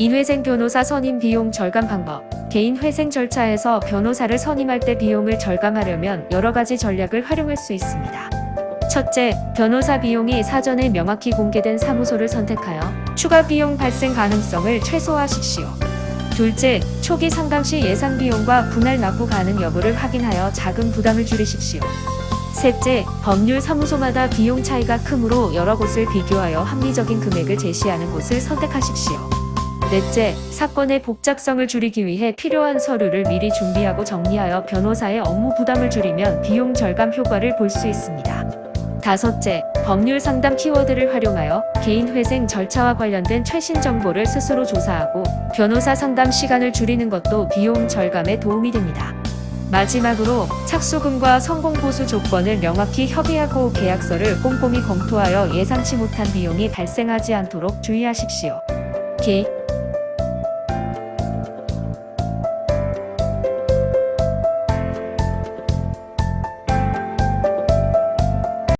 인회생 변호사 선임 비용 절감 방법. 개인 회생 절차에서 변호사를 선임할 때 비용을 절감하려면 여러 가지 전략을 활용할 수 있습니다. 첫째, 변호사 비용이 사전에 명확히 공개된 사무소를 선택하여 추가 비용 발생 가능성을 최소화하십시오. 둘째, 초기 상담 시 예상 비용과 분할 납부 가능 여부를 확인하여 자금 부담을 줄이십시오. 셋째, 법률 사무소마다 비용 차이가 크므로 여러 곳을 비교하여 합리적인 금액을 제시하는 곳을 선택하십시오. 넷째, 사건의 복잡성을 줄이기 위해 필요한 서류를 미리 준비하고 정리하여 변호사의 업무 부담을 줄이면 비용 절감 효과를 볼 수 있습니다. 다섯째, 법률 상담 키워드를 활용하여 개인 회생 절차와 관련된 최신 정보를 스스로 조사하고 변호사 상담 시간을 줄이는 것도 비용 절감에 도움이 됩니다. 마지막으로 착수금과 성공 보수 조건을 명확히 협의하고 계약서를 꼼꼼히 검토하여 예상치 못한 비용이 발생하지 않도록 주의하십시오. 개,